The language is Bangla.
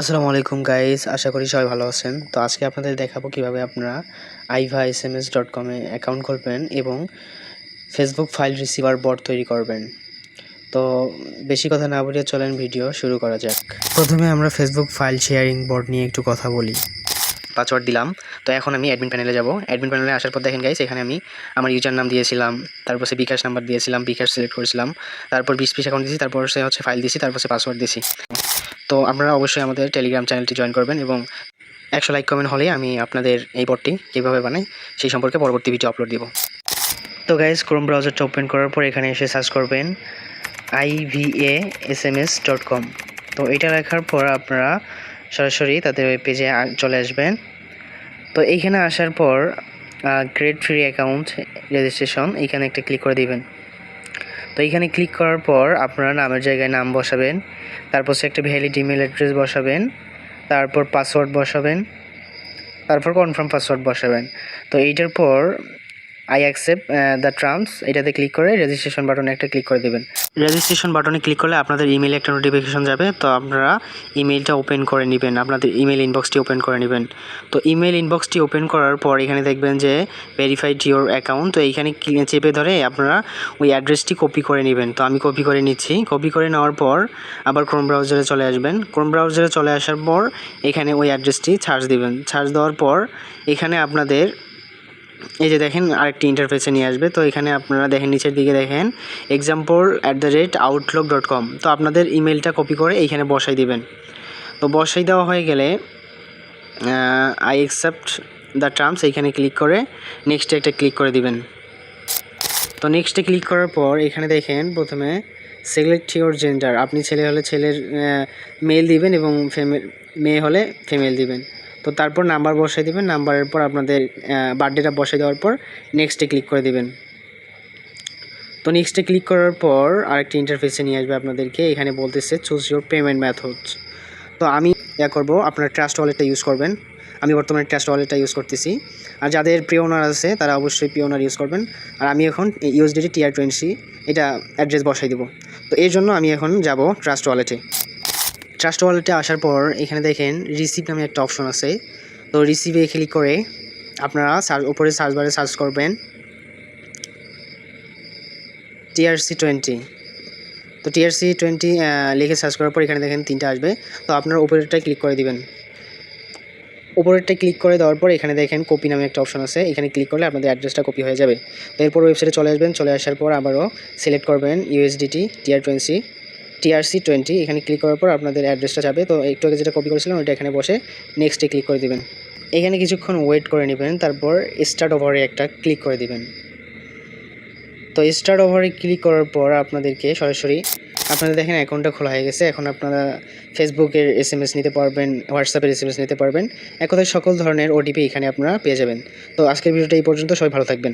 আসসালামু আলাইকুম গাইস আশা করি সবাই ভালো আছেন। তো আজকে আপনাদের দেখাবো কীভাবে আপনারা I V A S M S dot কমে অ্যাকাউন্ট খুলবেন এবং ফেসবুক ফাইল রিসিভার বট তৈরি করবেন। তো বেশি কথা না বলে চলেন ভিডিও শুরু করা যাক। প্রথমে আমরা ফেসবুক ফাইল শেয়ারিং বট নিয়ে একটু কথা বলি। পাসওয়ার্ড দিলাম। তো এখন আমি অ্যাডমিন প্যানেলে যাব। অ্যাডমিন প্যানেলে আসার পর দেখেন গাইস এখানে আমি আমার ইউজার নাম দিয়েছিলাম, তারপর সে বিকাশ নাম্বার দিয়েছিলাম, বিকাশ সিলেক্ট করেছিলাম, তারপর বিশ পিস অ্যাকাউন্ট দিয়েছি, তারপর সে হচ্ছে ফাইল দিয়েছি, তারপর সে পাসওয়ার্ড দিয়েছি। তো আপনারা অবশ্যই আমাদের টেলিগ্রাম চ্যানেলটি জয়েন করবেন এবং একশো লাইক কমেন্ট হলেই আমি আপনাদের এই বটটি কীভাবে বানাই, সেই সম্পর্কে পরবর্তী ভিডিও আপলোড দিব। তো গাইজ ক্রোম ব্রাউজারটা ওপেন করার পর এখানে এসে সার্চ করবেন I V A S M S dot com তো এটা লেখার পর আপনারা সরাসরি তাদের ওয়েব পেজে চলে আসবেন। তো এইখানে আসার পর গ্রেড ফ্রি অ্যাকাউন্ট রেজিস্ট্রেশন এইখানে একটা ক্লিক করে দিবেন। তো এখানে ক্লিক করার পর আপনারা নামের জায়গায় নাম বসাবেন, তারপর সে একটা ভ্যালিড ইমেল অ্যাড্রেস বসাবেন, তারপর পাসওয়ার্ড বসাবেন, তারপর কনফার্ম পাসওয়ার্ড বসাবেন। তো এইটার পর আই অ্যাকসেপ্ট দ্য টার্মস এটাতে ক্লিক করে রেজিস্ট্রেশন বাটনে একটা ক্লিক করে দেবেন। রেজিস্ট্রেশন বাটনে ক্লিক করলে আপনাদের ইমেলে একটা নোটিফিকেশন যাবে। তো আপনারা ইমেলটা ওপেন করে নেবেন। আপনাদের ইমেল ইনবক্সটি ওপেন করে নেবেন। তো ইমেল ইনবক্সটি ওপেন করার পর এখানে দেখবেন যে ভেরিফাইড ইওর অ্যাকাউন্ট তো এইখানে চেপে ধরে আপনারা ওই অ্যাড্রেসটি কপি করে নেবেন। তো আমি কপি করে নিচ্ছি। কপি করে নেওয়ার পর আবার ক্রোম ব্রাউজারে চলে আসবেন। ক্রোম ব্রাউজারে চলে আসার পর এখানে ওই অ্যাড্রেসটি সার্চ দিবেন। সার্চ দেওয়ার পর এখানে আপনাদের এই যে দেখেন আরেকটি ইন্টারফেসে নিয়ে আসবে। তো এখানে আপনারা দেখেন, নিচের দিকে দেখেন example at the rate outlook dot com তো আপনাদের ইমেলটা কপি করে এইখানে বসাই দিবেন। তো বসাই দেওয়া হয়ে গেলে আই অ্যাকসেপ্ট দ্য টার্মস এইখানে ক্লিক করে নেক্সটে একটা ক্লিক করে দিবেন। তো নেক্সটে ক্লিক করার পর এখানে দেখেন, প্রথমে সিলেক্ট ইউর জেন্ডার আপনি ছেলে হলে ছেলের মেল দিবেন এবং ফেমেল মেয়ে হলে ফিমেল দিবেন। তো তারপর নাম্বার বসাই দেবেন, নাম্বারের পর আপনাদের বার্থডেটা বসাই দেওয়ার পর নেক্সটে ক্লিক করে দেবেন। তো নেক্সটে ক্লিক করার পর আরেকটি ইন্টারফেসে নিয়ে আসবে আপনাদেরকে, এখানে বলতেছে চুজ ইউর পেমেন্ট মেথডস তো আমি ইয়া করব, আপনার ট্রাস্ট ওয়ালেটটা ইউজ করবেন। আমি বর্তমানে ট্রাস্ট ওয়ালেটটা ইউজ করতেছি। আর যাদের প্রিয়নার আছে, তারা অবশ্যই পিওনার ইউজ করবেন। আর আমি এখন ইউএসডিটি টিআর টোয়েন্টি এটা অ্যাড্রেস বসাই দেবো। তো এই জন্য আমি এখন যাব ট্রাস্ট ওয়ালেটে ট্রাস্ট ওয়ালেটে আসার পর এখানে দেখেন রিসিভ নামে একটা অপশন আছে। তো রিসিভে ক্লিক করে আপনারা সার্চ উপরে সার্চ বারে সার্চ করবেন টিআরসি টোয়েন্টি তো টিআরসি টোয়েন্টি লিখে সার্চ করার পর এখানে দেখেন তিনটা আসবে। তো আপনারা উপরেরটায় ক্লিক করে দিবেন। উপরেরটায় ক্লিক করে দেওয়ার পর এখানে দেখেন কপি নামে একটা অপশন আছে। এখানে ক্লিক করলে আপনাদের অ্যাড্রেসটা কপি হয়ে যাবে। এরপর ওয়েবসাইটে চলে আসবেন। চলে আসার পর আবারও সিলেক্ট করবেন USDT TR twenty TRC twenty, এখানে ক্লিক করার পর আপনাদের অ্যাড্রেসটা যাবে। তো একটু আগে যেটা কপি করেছিলাম, ওইটা এখানে বসে নেক্সটে ক্লিক করে দিবেন। এখানে কিছুক্ষণ ওয়েট করে নেবেন, তারপর স্টার্ট ওভারে একটা ক্লিক করে দিবেন। তো স্টার্ট ওভারে ক্লিক করার পর আপনাদেরকে সরাসরি আপনারা দেখেন অ্যাকাউন্টটা খোলা হয়ে গেছে। এখন আপনারা ফেসবুকের এস এম এস নিতে পারবেন হোয়াটসঅ্যাপের এস এম এস নিতে পারবেন। এক কথায় সকল ধরনের ওটিপি এখানে আপনারা পেয়ে যাবেন। তো আজকের ভিডিওটা এই পর্যন্ত, সবাই ভালো থাকবেন।